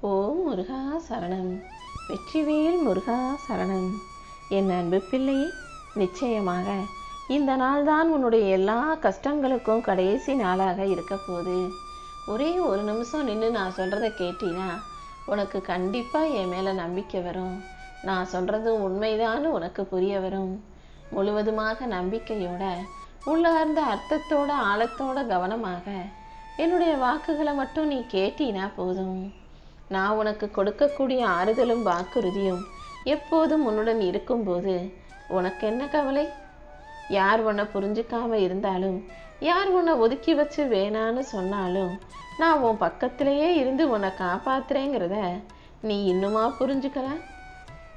ஓம் முருகா சரணம். வெற்றிவேல் முருகா சரணம். என் அன்பு பிள்ளையே நிச்சயமாக இந்த நாள்தான் உன்னுடைய எல்லா கஷ்டங்களுக்கும் கடைசி நாளாக இருக்க போகுது. ஒரே ஒரு நிமிஷம் நின்று நான் சொல்கிறத கேட்டினா உனக்கு கண்டிப்பாக என் மேலே நம்பிக்கை வரும். நான் சொல்கிறது உண்மைதான்னு உனக்கு புரிய வரும். முழுவதுமாக நம்பிக்கையோட உள்ளார்ந்த அர்த்தத்தோட ஆழத்தோட கவனமாக என்னுடைய வாக்குகளை மட்டும் நீ கேட்டினா போதும். நான் உனக்கு கொடுக்கக்கூடிய ஆறுதலும் வாக்குறுதியும் எப்போதும் உன்னுடன் இருக்கும்போது உனக்கு என்ன கவலை? யார் உன்னை புரிஞ்சுக்காம இருந்தாலும் யார் உன்னை ஒதுக்கி வச்சு வேணான்னு சொன்னாலும் நான் உன் பக்கத்திலேயே இருந்து உன்னை காப்பாத்துறேங்கிறத நீ இன்னுமா புரிஞ்சுக்கல?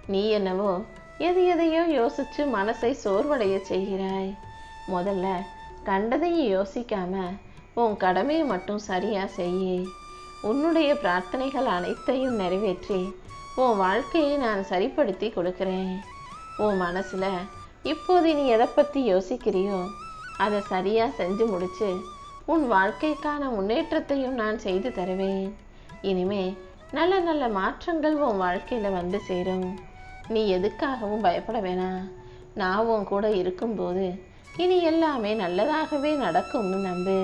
நீ என்னவோ எது எதையோ யோசிச்சு மனசை சோர்வடைய செய்கிறாய். முதல்ல கண்டதையும் யோசிக்காம உன் கடமையை மட்டும் சரியா செய்யே உன்னுடைய பிரார்த்தனைகள் அனைத்தையும் நிறைவேற்றி உன் வாழ்க்கையை நான் சரிப்படுத்தி கொடுக்கிறேன். உன் மனசில் இப்போது நீ எதை பற்றி யோசிக்கிறியோ அதை சரியாக செஞ்சு முடித்து உன் வாழ்க்கைக்கான முன்னேற்றத்தையும் நான் செய்து தருவேன். இனிமே நல்ல நல்ல மாற்றங்கள் உன் வாழ்க்கையில் வந்து சேரும். நீ எதுக்காகவும் பயப்பட வேணாம் நான் உன் கூட இருக்கும்போது இனி எல்லாமே நல்லதாகவே நடக்கும்னு நம்பு.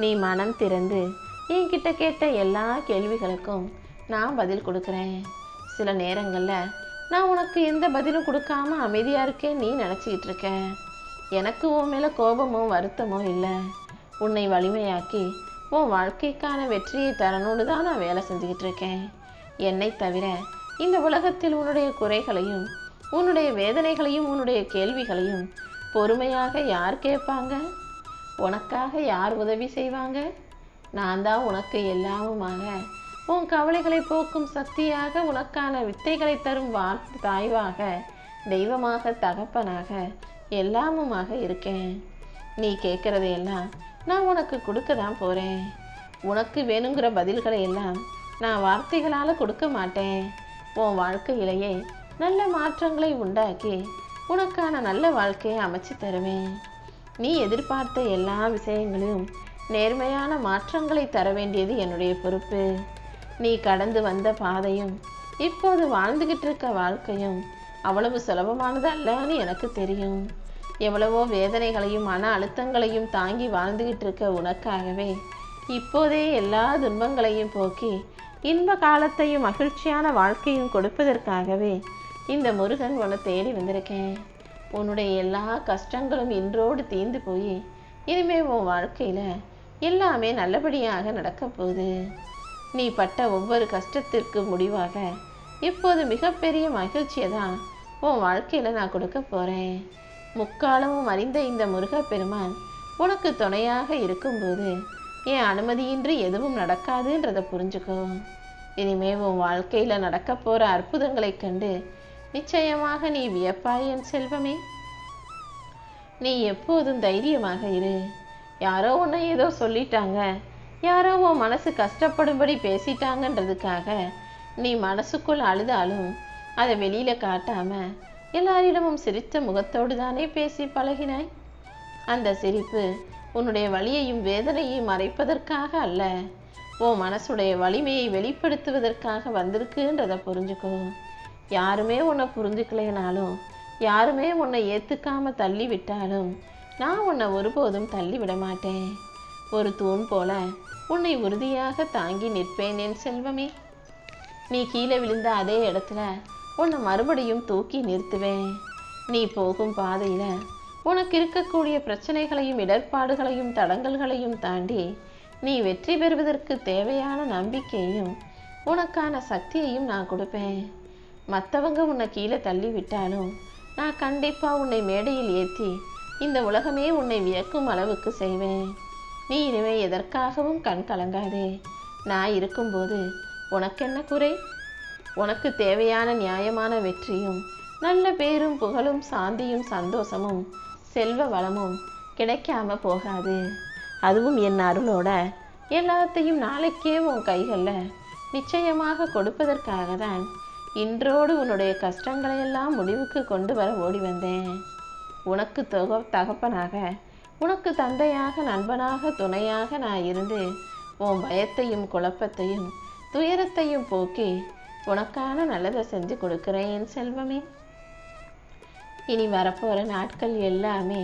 நீ மனம் திறந்து என்கிட்ட கேட்ட எல்லா கேள்விகளுக்கும் நான் பதில் கொடுக்குறேன். சில நேரங்களில் நான் உனக்கு எந்த பதிலும் கொடுக்காம அமைதியாக இருக்கேன் நீ நினச்சிக்கிட்டு இருக்க. எனக்கு உன் மேலே கோபமோ வருத்தமோ இல்லை. உன்னை வலிமையாக்கி உன் வாழ்க்கைக்கான வெற்றியை தரணும்னு தான் நான் வேலை செஞ்சுக்கிட்டு இருக்கேன். என்னை தவிர இந்த உலகத்தில் உன்னுடைய குறைகளையும் உன்னுடைய வேதனைகளையும் உன்னுடைய கேள்விகளையும் பொறுமையாக யார் கேட்பாங்க? உனக்காக யார் உதவி செய்வாங்க? நான் தான் உனக்கு எல்லாமுமாக உன் கவலைகளை போக்கும் சக்தியாக உனக்கான வித்தைகளை தரும் வா தாய்வாக தெய்வமாக தகப்பனாக எல்லாமுமாக இருக்கேன். நீ கேட்குறதையெல்லாம் நான் உனக்கு கொடுக்க தான் போகிறேன் உனக்கு வேணுங்கிற பதில்களை எல்லாம் நான் வார்த்தைகளால் கொடுக்க மாட்டேன். உன் வாழ்க்கையிலேயே நல்ல மாற்றங்களை உண்டாக்கி உனக்கான நல்ல வாழ்க்கையை அமைச்சு தருவேன். நீ எதிர்பார்த்த எல்லா விஷயங்களையும் நேர்மையான மாற்றங்களை தர வேண்டியது என்னுடைய பொறுப்பு. நீ கடந்து வந்த பாதையும் இப்போது வாழ்ந்துகிட்டு இருக்க வாழ்க்கையும் அவ்வளவு சுலபமானது அல்லன்னு எனக்கு தெரியும். எவ்வளவோ வேதனைகளையும் மன அழுத்தங்களையும் தாங்கி வாழ்ந்துகிட்டு இருக்க உனக்காகவே இப்போதே எல்லா துன்பங்களையும் போக்கி இன்ப காலத்தையும் மகிழ்ச்சியான வாழ்க்கையும் கொடுப்பதற்காகவே இந்த முருகன் உன்னை தேடி வந்திருக்கேன். உன்னுடைய எல்லா கஷ்டங்களும் இன்றோடு தீர்ந்து போய் இனிமே உன் வாழ்க்கையில் எல்லாமே நல்லபடியாக நடக்கப் போகுது. நீ பட்ட ஒவ்வொரு கஷ்டத்திற்கு முடிவாக இப்போது மிகப்பெரிய மகிழ்ச்சியை தான் உன் வாழ்க்கையில் நான் கொடுக்க போகிறேன் முக்காலமும் அறிந்த இந்த முருகப்பெருமான் உனக்கு துணையாக இருக்கும்போது என் அனுமதியின்றி எதுவும் நடக்காதுன்றதை புரிஞ்சுக்கோ. இனிமே உன் வாழ்க்கையில் நடக்க போகிற அற்புதங்களைக் கண்டு நிச்சயமாக நீ வியப்பாய் என் செல்வமே. நீ எப்போதும் தைரியமாக இரு. யாரோ உன்னை ஏதோ சொல்லிட்டாங்க. யாரோ உன் மனசு கஷ்டப்படும்படி பேசிட்டாங்கன்றதுக்காக நீ மனசுக்குள் அழுதாலும் அதை வெளியில் காட்டாம எல்லாரிடமும் சிரித்த முகத்தோடு தானே பேசி பழகினாய்? அந்த சிரிப்பு உன்னுடைய வலியையும் வேதனையையும் மறைப்பதற்காக அல்ல உன் மனசுடைய வலிமையை வெளிப்படுத்துவதற்காக வந்திருக்குன்றதை புரிஞ்சுக்கோ. யாருமே உன்னை புரிஞ்சுக்கலைனாலும் யாருமே உன்னை ஏற்றுக்காம தள்ளி விட்டாலும் நான் உன்னை ஒருபோதும் தள்ளி விட மாட்டேன். ஒரு தூண் போல உன்னை உறுதியாக தாங்கி நிற்பேன் என் செல்வமே. நீ கீழே விழுந்த அதே இடத்துல உன்னை மறுபடியும் தூக்கி நிறுத்துவேன். நீ போகும் பாதையில் உனக்கு இருக்கக்கூடிய பிரச்சனைகளையும் இடர்பாடுகளையும் தடங்கல்களையும் தாண்டி நீ வெற்றி பெறுவதற்கு தேவையான நம்பிக்கையும் உனக்கான சக்தியையும் நான் கொடுப்பேன். மற்றவங்க உன்னை கீழே தள்ளி விட்டாலும் நான் கண்டிப்பாக உன்னை மேடையில் ஏற்றி இந்த உலகமே உன்னை வியக்கும் அளவுக்கு செய்வேன். நீ இனிமே எதற்காகவும் கண் கலங்காதே. நான் இருக்கும்போது உனக்கென்ன குறை? உனக்கு தேவையான நியாயமான வெற்றியும் நல்ல பேரும் புகழும் சாந்தியும் சந்தோஷமும் செல்வ வளமும் கிடைக்காம போகாது. அதுவும் என் அருளோட எல்லாத்தையும் நாளைக்கே உன் கைகளில் நிச்சயமாக கொடுப்பதற்காக தான் இன்றோடு உன்னுடைய கஷ்டங்களை எல்லாம் முடிவுக்கு கொண்டு வர ஓடி வந்தேன். உனக்கு தொக தகப்பனாக உனக்கு தந்தையாக நண்பனாக துணையாக நான் இருந்து உன் பயத்தையும் குழப்பத்தையும் துயரத்தையும் போக்கி உனக்கான நல்லதை செஞ்சு கொடுக்கிறேன் செல்வமே. இனி வரப்போகிற நாட்கள் எல்லாமே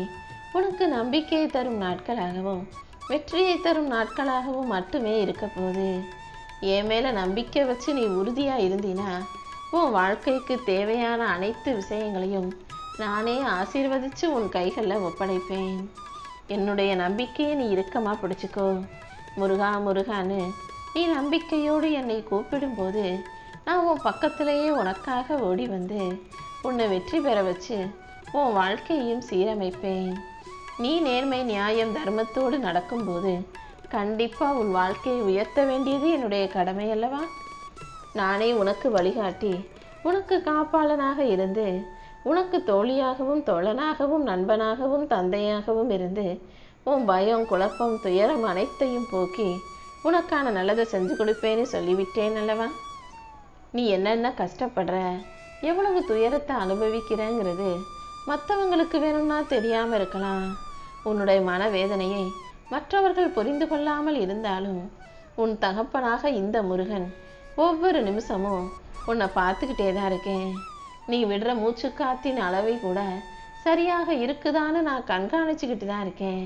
உனக்கு நம்பிக்கையை தரும் நாட்களாகவும் வெற்றியை தரும் நாட்களாகவும் மட்டுமே இருக்க போகுது. என் மேலே நம்பிக்கை வச்சு நீ உறுதியாக இருந்தினா உன் வாழ்க்கைக்கு தேவையான அனைத்து விஷயங்களையும் நானே ஆசீர்வதித்து உன் கைகளில் ஒப்படைப்பேன். என்னுடைய நம்பிக்கையை நீ இறுக்கமாக பிடிச்சிக்கோ. முருகா முருகான்னு நீ நம்பிக்கையோடு என்னை கூப்பிடும்போது நான் உன் பக்கத்திலேயே உனக்காக ஓடி வந்து உன்னை வெற்றி பெற வச்சு உன் வாழ்க்கையையும் சீரமைப்பேன். நீ நேர்மை நியாயம் தர்மத்தோடு நடக்கும்போது கண்டிப்பாக உன் வாழ்க்கையை உயர்த்த வேண்டியது என்னுடைய கடமை அல்லவா? நானே உனக்கு வழிகாட்டி உனக்கு காப்பாளனாக இருந்து உனக்கு தோழியாகவும் தோழனாகவும் நண்பனாகவும் தந்தையாகவும் இருந்து உன் பயம் குழப்பம் துயரம் அனைத்தையும் போக்கி உனக்கான நல்லதை செஞ்சு கொடுப்பேன்னு சொல்லிவிட்டேன் அல்லவா? நீ என்னென்ன கஷ்டப்படுற எவ்வளவு துயரத்தை அனுபவிக்கிறேங்கிறது மற்றவங்களுக்கு வேணும்னா தெரியாமல் இருக்கலாம். உன்னுடைய மனவேதனையை மற்றவர்கள் புரிந்து கொள்ளாமல் இருந்தாலும் உன் தகப்பனாக இந்த முருகன் ஒவ்வொரு நிமிஷமும் உன்னை பார்த்துக்கிட்டே தான் இருக்கேன். நீ விடுற மூச்சு காத்தின் அளவை கூட சரியாக இருக்குதான்னு நான் கண்காணிச்சுக்கிட்டு தான் இருக்கேன்.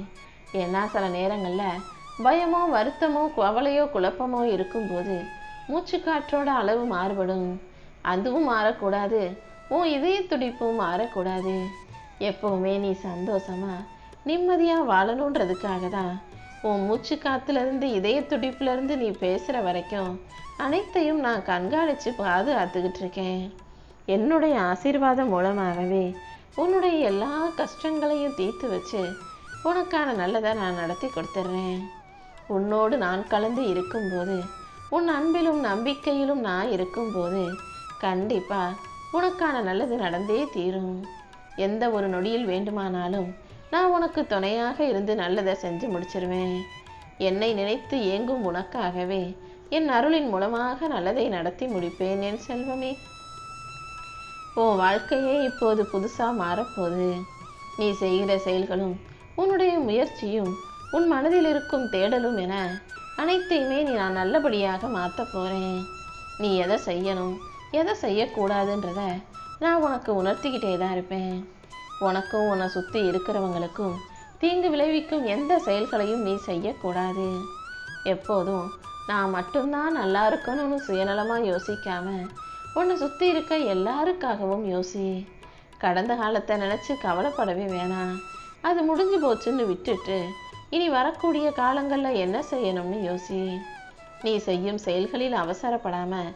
ஏன்னா சில நேரங்களில் பயமோ வருத்தமோ கவலையோ குழப்பமோ இருக்கும்போது மூச்சு காற்றோட அளவு மாறுபடும். அதுவும் மாறக்கூடாது. உன் இதய துடிப்பும் மாறக்கூடாது. எப்போவுமே நீ சந்தோஷமா நிம்மதியாக வாழணுன்றதுக்காக தான் உன் மூச்சு காத்துலேருந்து இதய துடிப்புலேருந்து நீ பேசுகிற வரைக்கும் அனைத்தையும் நான் கண்காணித்து பாதுகாத்துக்கிட்டு இருக்கேன். என்னுடைய ஆசீர்வாதம் மூலமாகவே உன்னுடைய எல்லா கஷ்டங்களையும் தீர்த்து வச்சு உனக்கான நல்லதை நான் நடத்தி கொடுத்துட்றேன் உன்னோடு நான் கலந்து இருக்கும்போது உன் அன்பிலும் நம்பிக்கையிலும் நான் இருக்கும்போது கண்டிப்பாக உனக்கான நல்லது நடந்தே தீரும். எந்த ஒரு நொடியில் வேண்டுமானாலும் நான் உனக்கு துணையாக இருந்து நல்லதை செஞ்சு முடிச்சிருவேன். என்னை நினைத்து ஏங்கும் உனக்காகவே என் அருளின் மூலமாக நல்லதை நடத்தி முடிப்பேன் என் செல்வமே. உன் வாழ்க்கையே இப்போது புதுசாக மாறப்போகுது. நீ செய்கிற செயல்களும் உன்னுடைய முயற்சியும் உன் மனதில் இருக்கும் தேடலும் என அனைத்தையுமே நீ நான் நல்லபடியாக மாற்ற போகிறேன் நீ எதை செய்யணும் எதை செய்யக்கூடாதுன்றத நான் உனக்கு உணர்த்திக்கிட்டே தான் இருப்பேன். உனக்கும் உன்னை சுற்றி இருக்கிறவங்களுக்கும் தீங்கு விளைவிக்கும் எந்த செயல்களையும் நீ செய்யக்கூடாது. எப்போதும் நான் மட்டும்தான் நல்லா இருக்கணும்னு சுயநலமாக யோசிக்காமல் உன்னை சுற்றி இருக்க எல்லாருக்காகவும் யோசி. கடந்த காலத்தை நினச்சி கவலைப்படவே வேணாம் அது முடிஞ்சு போச்சுன்னு விட்டுட்டு இனி வரக்கூடிய காலங்களில் என்ன செய்யணும்னு யோசி. நீ செய்யும் செயல்களில் அவசரப்படாமல்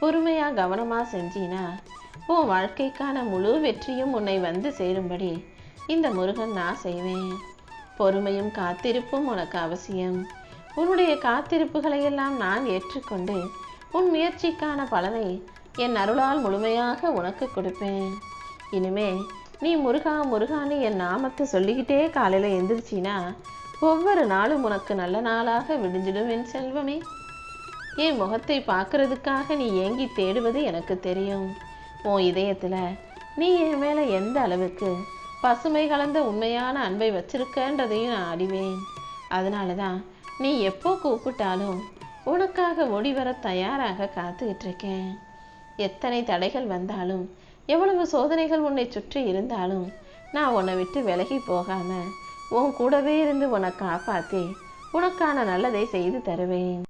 பொறுமையாக கவனமாக செஞ்சினா உன் வாழ்க்கைக்கான முழு வெற்றியும் உன்னை வந்து சேரும்படி இந்த முருகன் நான் செய்வேன். பொறுமையும் காத்திருப்பும் உனக்கு அவசியம். உன்னுடைய காத்திருப்புகளை எல்லாம் நான் ஏற்றுக்கொண்டு உன் முயற்சிக்கான பலனை என் அருளால் முழுமையாக உனக்கு கொடுப்பேன். இனிமே நீ முருகா முருகான்னு என் நாமத்தை சொல்லிக்கிட்டே காலையில் எந்திரிச்சினா ஒவ்வொரு நாளும் உனக்கு நல்ல நாளாக விடிஞ்சிடும் என் செல்வமே. என் முகத்தை பார்க்கறதுக்காக நீ ஏங்கி தேடுவது எனக்கு தெரியும். உன் இதயத்தில் நீ என் மேலே எந்த அளவுக்கு பசுமை கலந்த உண்மையான அன்பை வச்சிருக்கன்றதையும் நான் அறிவேன். அதனால தான் நீ எப்போ கூப்பிட்டாலும் உனக்காக ஓடி வர தயாராக காத்துக்கிட்டு இருக்கேன். எத்தனை தடைகள் வந்தாலும் எவ்வளவு சோதனைகள் உன்னை சுற்றி இருந்தாலும் நான் உன்னை விட்டு விலகி போகாம உன் கூடவே இருந்து உன்னை காப்பாற்றி உனக்கான நல்லதை செய்து தருவேன்.